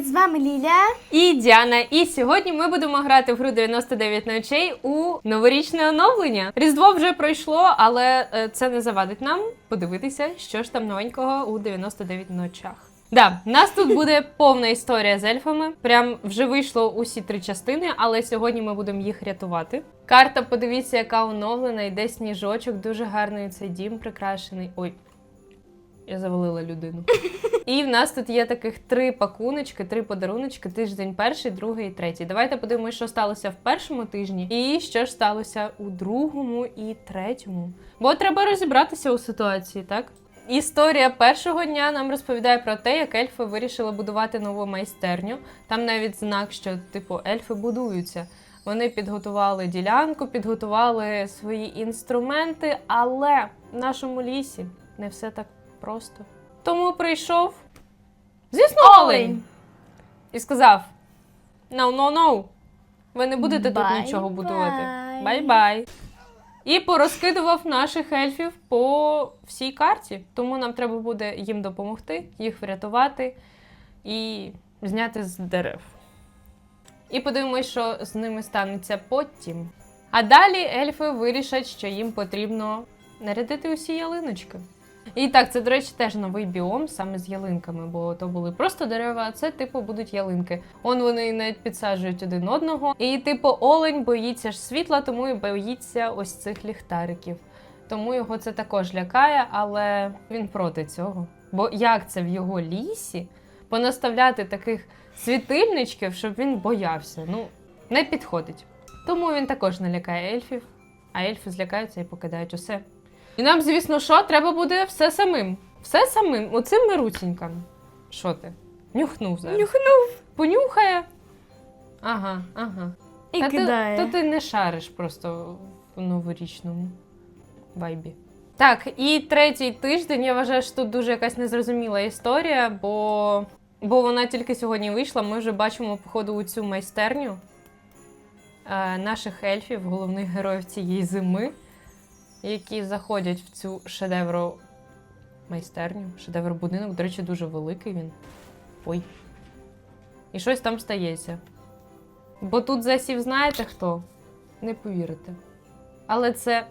привіт! З вами Ліля. І Діана. І сьогодні ми будемо грати в гру 99 ночей у новорічне оновлення. Різдво вже пройшло, але е, це не завадить нам подивитися, що ж там новенького у 99 ночах. Да, в нас тут буде повна історія з ельфами. Прям вже вийшло усі три частини, але сьогодні ми будемо їх рятувати. Карта, подивіться, яка оновлена, йде сніжочок, дуже гарний цей дім прикрашений. Ой, я завалила людину. І в нас тут є таких три пакуночки, три подаруночки: тиждень перший, другий і третій. Давайте подивимося, що сталося в першому тижні, і що ж сталося у другому і третьому. Бо треба розібратися у ситуації, так? Історія першого дня нам розповідає про те, як ельфи вирішили будувати нову майстерню. Там навіть знак, що типу ельфи будуються. Вони підготували ділянку, підготували свої інструменти, але в нашому лісі не все так просто. Тому прийшов, звісно, олень і сказав: No, no, no, ви не будете тут нічого будувати. Бай-бай. І порозкидував наших ельфів по всій карті. Тому нам треба буде їм допомогти, їх врятувати і зняти з дерев. І подивимось, що з ними станеться потім. А далі ельфи вирішать, що їм потрібно нарядити усі ялиночки. І так, це, до речі, теж новий біом саме з ялинками, бо то були просто дерева, а це, типу, будуть ялинки. Он вони навіть підсаджують один одного. І, типу, олень боїться ж світла, тому і боїться ось цих ліхтариків. Тому його це також лякає, але він проти цього. Бо як це в його лісі понаставляти таких світильничків, щоб він боявся? Ну, не підходить. Тому він також не лякає ельфів, а ельфи злякаються і покидають усе. І нам, звісно, що треба буде все самим. Все самим, оцим руцінькам. Що ти? Нюхнув зараз. Нюхнув Понюхає. Ага, ага. і Та кидає. Ти, то ти не шариш просто в новорічному вайбі. Так, і третій тиждень, я вважаю, що тут дуже якась незрозуміла історія, бо, бо вона тільки сьогодні вийшла. Ми вже бачимо, походу, у цю майстерню е, наших ельфів, головних героїв цієї зими, які заходять в цю шедевру майстерню, шедевр будинок. До речі, дуже великий він. Ой. І щось там стається. Бо тут засів, знаєте хто? Не повірите. Але це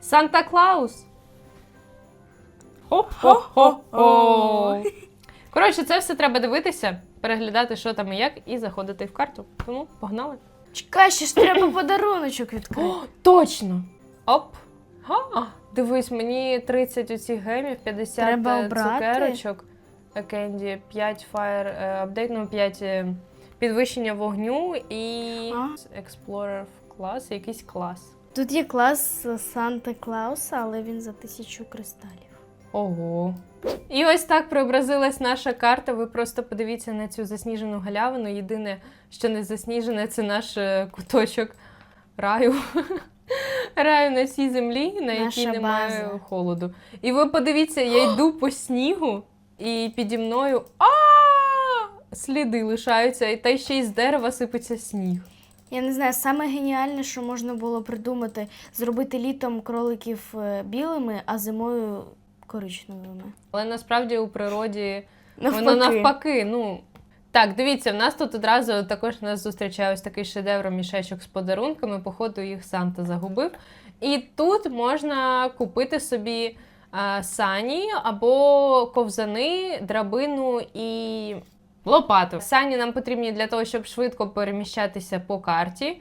Санта Клаус. Хо-хо-хо-хо. Коротше, це все треба дивитися, переглядати, що там і як, і заходити в карту. Тому погнали. Чекай, ще ж треба подаруночок відкрити. Точно! Оп! Дивись, мені 30 оцих гемів, 50 Треба е, обрати. цукерочок, е, кенді, 5 фаєр е, апдейт, ну 5 е, підвищення вогню і. Explorer клас, якийсь клас. Тут є клас Санта Клауса, але він за тисячу кристалів. Ого. І ось так преобразилась наша карта. Ви просто подивіться на цю засніжену галявину. Єдине, що не засніжене, це наш куточок раю. Раю на цій землі, на якій Наша немає база. холоду. І ви подивіться, я йду по снігу, і піді мною а сліди лишаються, і та ще й з дерева сипеться сніг. Я не знаю, саме геніальне, що можна було придумати, зробити літом кроликів е, білими, а зимою коричневими. Але насправді у природі Навпаки. Воно навпаки. Ну так, дивіться, в нас тут одразу також нас зустрічає ось такий шедевр мішечок з подарунками. Походу, їх Санта загубив. І тут можна купити собі а, сані або ковзани, драбину і лопату. Сані нам потрібні для того, щоб швидко переміщатися по карті.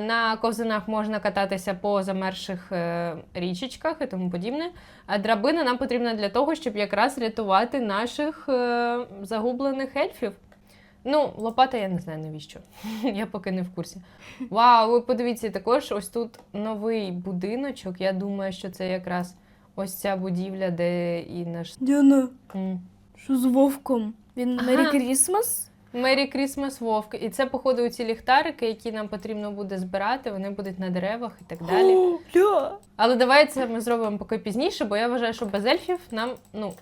На ковзанах можна кататися по замерших е, річечках і тому подібне. А драбина нам потрібна для того, щоб якраз рятувати наших е, загублених ельфів. Ну, лопата я не знаю навіщо. я поки не в курсі. Вау, ви подивіться, також ось тут новий будиночок. Я думаю, що це якраз ось ця будівля, де і наш. Діана, М. що з вовком? Він Ага. Мері Крісмас? Мері Крісмас Вовк. І це, походу, ці ліхтарики, які нам потрібно буде збирати. Вони будуть на деревах і так далі. О. Але давай це ми зробимо поки пізніше, бо я вважаю, що без ельфів нам ну,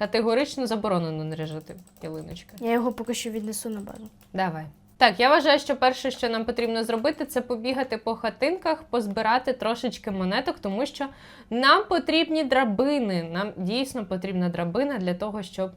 категорично заборонено наряжати ялиночки. Я його поки що віднесу на базу. Давай. Так, я вважаю, що перше, що нам потрібно зробити, це побігати по хатинках, позбирати трошечки монеток, тому що нам потрібні драбини. Нам дійсно потрібна драбина для того, щоб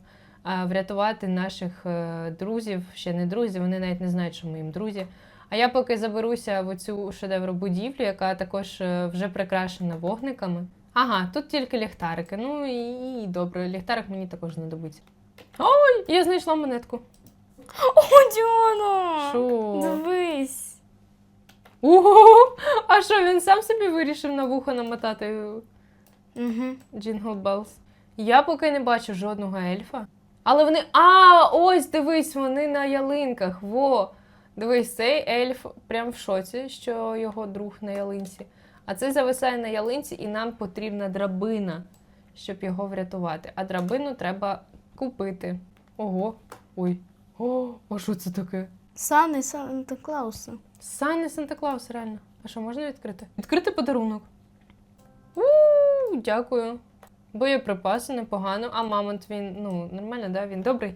а, врятувати наших е, друзів, ще не друзів, вони навіть не знають, що ми їм друзі. А я поки заберуся в оцю шедевробудівлю, яка також е, вже прикрашена вогниками. Ага, тут тільки ліхтарики. Ну і, і добре, ліхтарик мені також знадобиться. Ой, я знайшла монетку. О, Діана! Що? Дивись. Ого! А що, він сам собі вирішив на вухо намотати Угу. Jingle Bells? Я поки не бачу жодного ельфа. Але вони. А, ось дивись, вони на ялинках. Во! Дивись, цей ельф прям в шоці, що його друг на ялинці. А цей зависає на ялинці, і нам потрібна драбина, щоб його врятувати. А драбину треба купити. Ого. Ой. О, а що це таке? Сани Санта Клауса. Сани Санта Клаус, реально. А що, можна відкрити? Відкрити подарунок. У-у-у, дякую. Боєприпаси непогано. А мамонт він, ну, нормально, да? Він добрий.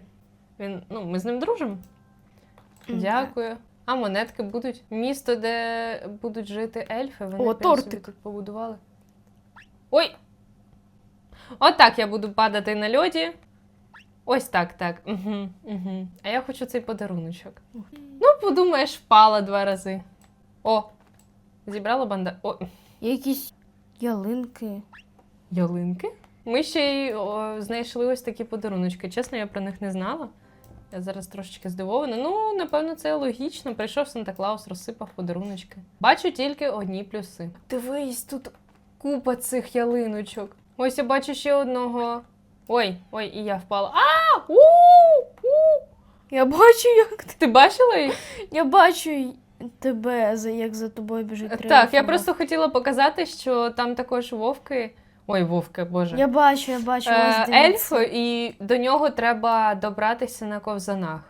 Він, ну, ми з ним дружимо. Дякую. А монетки будуть. Місто, де будуть жити ельфи, вони О, прям собі тортик. тут побудували. Ой! Отак я буду падати на льоді. Ось так, так. Угу, угу. А я хочу цей подаруночок. Ну, подумаєш, впала два рази. О! Зібрала банда. О, Є якісь ялинки. ялинки. Ми ще й о, знайшли ось такі подаруночки. Чесно, я про них не знала. Я зараз трошечки здивована. Ну, напевно, це логічно. Прийшов Санта Клаус, розсипав подаруночки. Бачу тільки одні плюси. Дивись, тут купа цих ялиночок. Ось я бачу ще одного. Ой, ой, і я впала. А! У! У! Я бачу, як ти. Бачила їх? Я бачу тебе, за- як за тобою біжить Так, я просто хотіла показати, що там також вовки. Ой, вовки, боже. Я бачу, я бачу. Е, ельф, і до нього треба добратися на ковзанах.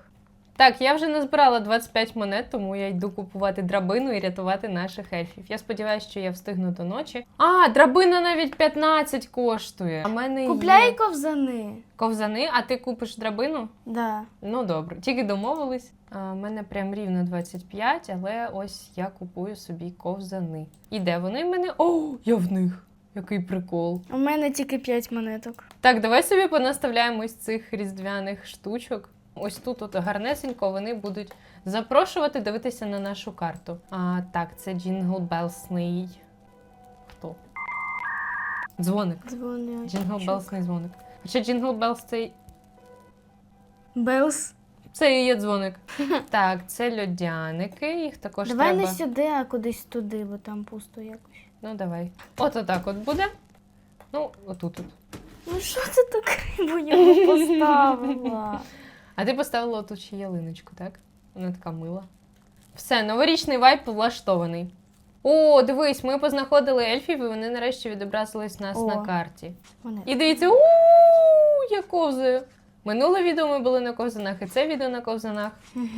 Так, я вже назбирала 25 монет, тому я йду купувати драбину і рятувати наших ельфів. Я сподіваюся, що я встигну до ночі. А, драбина навіть 15 коштує. А в мене Купляй є ковзани. ковзани, а ти купиш драбину? Да. Ну добре, тільки домовились. А, в мене прям рівно 25, але ось я купую собі ковзани. І де вони в мене? О, я в них. Який прикол. У мене тільки 5 монеток. Так, давай собі понаставляємо ось цих різдвяних штучок. Ось тут от гарнесенько вони будуть запрошувати дивитися на нашу карту. А так, це Jingle Bellsний. Хто? Дзвоник. Дзвонять. Jingle Bellsний дзвоник. Хоча Jingle Bells це, Белс. це і є дзвоник. так, це льодяники, їх також Давай треба. не сюди, а кудись туди, бо там пусто якось. Ну давай. От отак от буде. Ну, отут. от. Ну що це таке? Бо я поставила. А ти поставила тут ще ялиночку, так? Вона така мила. Все, новорічний вайп влаштований. О, дивись, ми познаходили ельфів, і вони нарешті відобразились у нас О. на карті. Вони. І дивіться, у я ковзаю. Минуле відео ми були на ковзанах, і це відео на ковзанах.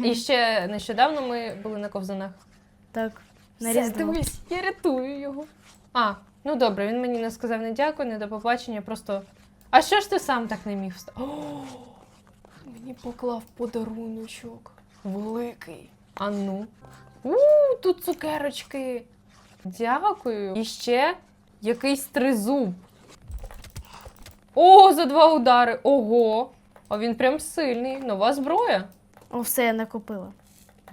І ще нещодавно ми були на ковзанах. Так, на Все, різдво. дивись, я рятую його. А, ну добре, він мені не сказав не дякую, не до побачення, просто. А що ж ти сам так не міг встати? Мені поклав подаруночок. Великий. А ну. У, тут цукерочки. Дякую. І ще якийсь тризуб. О, за два удари. Ого. А він прям сильний. Нова зброя. О, все, я накупила.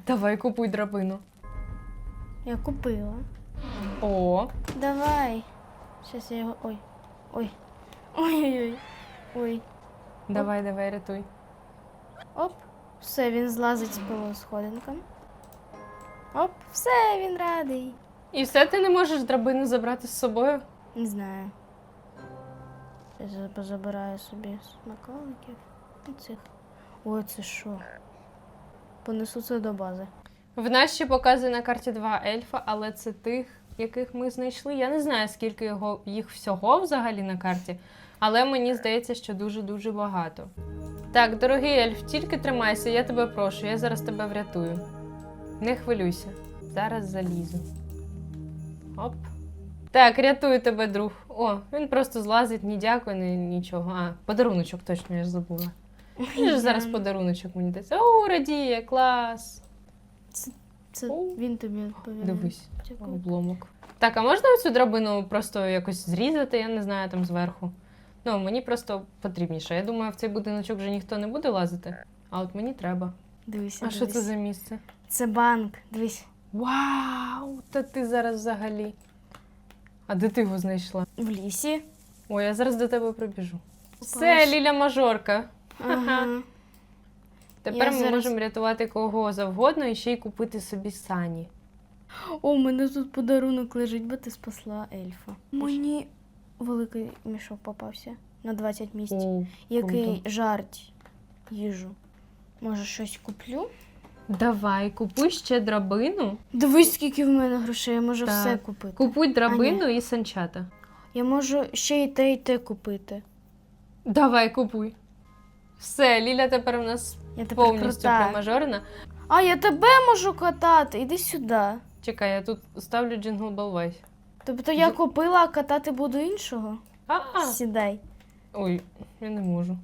Давай купуй драбину. Я купила. О, Давай. Сейчас я його. Ой. Ой. Ой-ой-ой. Ой. давай, давай, рятуй. Оп. Все, він злазить з пилу сходинком. Оп, все, він радий. І все ти не можеш драбину забрати з собою? Не знаю. Я за- позабираю собі смаколиків. І цих. Ой, це що? Понесу це до бази. В нас ще показує на карті два ельфа, але це тих, яких ми знайшли. Я не знаю, скільки його, їх всього взагалі на карті, але мені здається, що дуже-дуже багато. Так, дорогий ельф, тільки тримайся, я тебе прошу, я зараз тебе врятую. Не хвилюйся, зараз залізу. Оп. Так, рятую тебе, друг. О, він просто злазить, ні дякую, ні нічого. А, подаруночок точно я ж забула. Він ж зараз подаруночок мені дасть. О, радіє, клас. Це О. він тобі відповідає. Дивись. Дякую. Обломок. Так, а можна цю драбину просто якось зрізати, я не знаю, там зверху. Ну, мені просто потрібніше. Я думаю, в цей будиночок вже ніхто не буде лазити, а от мені треба. Дивися. А що дивись. це за місце? Це банк. Дивись. Вау! Та ти зараз взагалі. А де ти його знайшла? В лісі. Ой, я зараз до тебе прибіжу. Все, Ліля Мажорка. Ага. Тепер Я ми зараз- можемо рятувати кого завгодно і ще й купити собі сані. О, у мене тут подарунок лежить, бо ти спасла ельфа. Мені великий мішок попався на 20 місць. О, Який круто. жарть їжу. Може, щось куплю? Давай, купуй ще драбину. Дивись, скільки в мене грошей, я можу Так. все купити. Купуй драбину і санчата. Я можу ще й те, і те купити. Давай, купуй. Все, Ліля тепер у нас Я тепер повністю крута. промажорена. А, я тебе можу катати. Іди сюди. Чекай, я тут ставлю джингл Белвайс. Тобто я купила, а катати буду іншого? А, Сідай. ой, я не можу.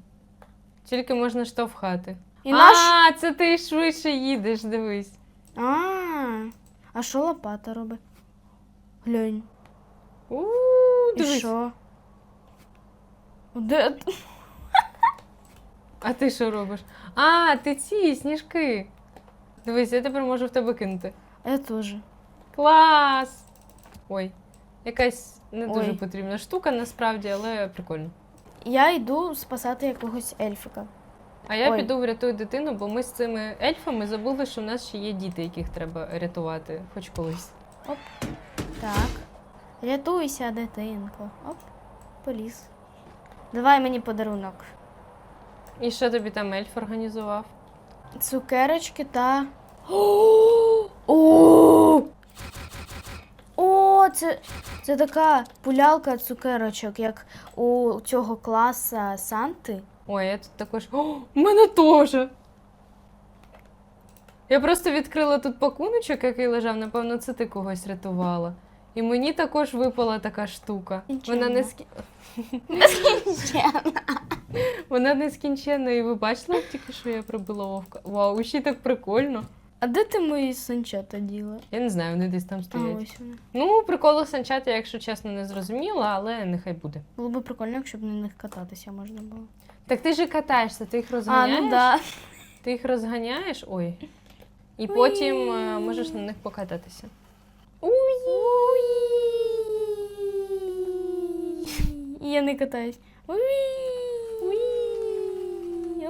Тільки можна штовхати. І наш. Це ти швидше їдеш, дивись. А, а що лопата робить? Глянь. У, І дивись. що? Де? А ти що робиш? А, ти ці сніжки. Дивись, я тепер можу в тебе кинути. Я теж. Клас! Ой, якась не дуже Ой. потрібна штука насправді, але прикольно. Я йду спасати якогось ельфика. А я Ой. піду врятую дитину, бо ми з цими ельфами забули, що в нас ще є діти, яких треба рятувати, хоч колись. Оп. Так. Рятуйся, дитинко. Оп, поліз. Давай мені подарунок. І що тобі там ельф організував? Цукерочки та. О! О, це, це така пулялка цукерочок, як у цього класа Санти. Ой, я тут також. О, у мене теж. Я просто відкрила тут пакуночок, який лежав, напевно, це ти когось рятувала. І мені також випала така штука. Вона не Нічого. скі... Вона нескінченна, і ви бачили тільки, що я пробила вовка. Вау, ще й так прикольно. А де ти мої санчата діла? Я не знаю, вони десь там А, стоять. ось вони. Ну, приколу санчата, я, якщо чесно, не зрозуміла, але нехай буде. Було б прикольно, якщо б на них кататися можна було. Так ти ж катаєшся, ти їх А, розганяєш. ну да. Ти їх розганяєш, ой. І потім е, можеш на них покататися. І я не катаюсь. Уї.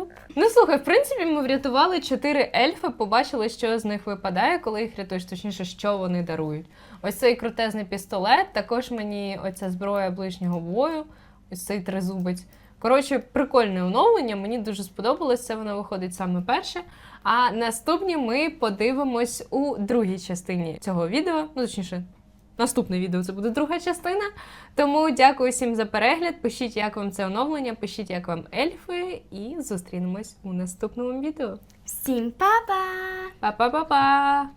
Оп. Ну слухай, в принципі, ми врятували чотири ельфи, побачили, що з них випадає, коли їх рятуєш, точніше, що вони дарують. Ось цей крутезний пістолет, також мені оця зброя ближнього бою, ось цей тризубець. Коротше, прикольне оновлення, мені дуже сподобалось, це воно виходить саме перше. А наступні ми подивимось у другій частині цього відео. Ну, точніше, наступне відео це буде друга частина. Тому дякую всім за перегляд. Пишіть, як вам це оновлення, пишіть, як вам ельфи, і зустрінемось у наступному відео. Всім па-па! Па-па-па-па!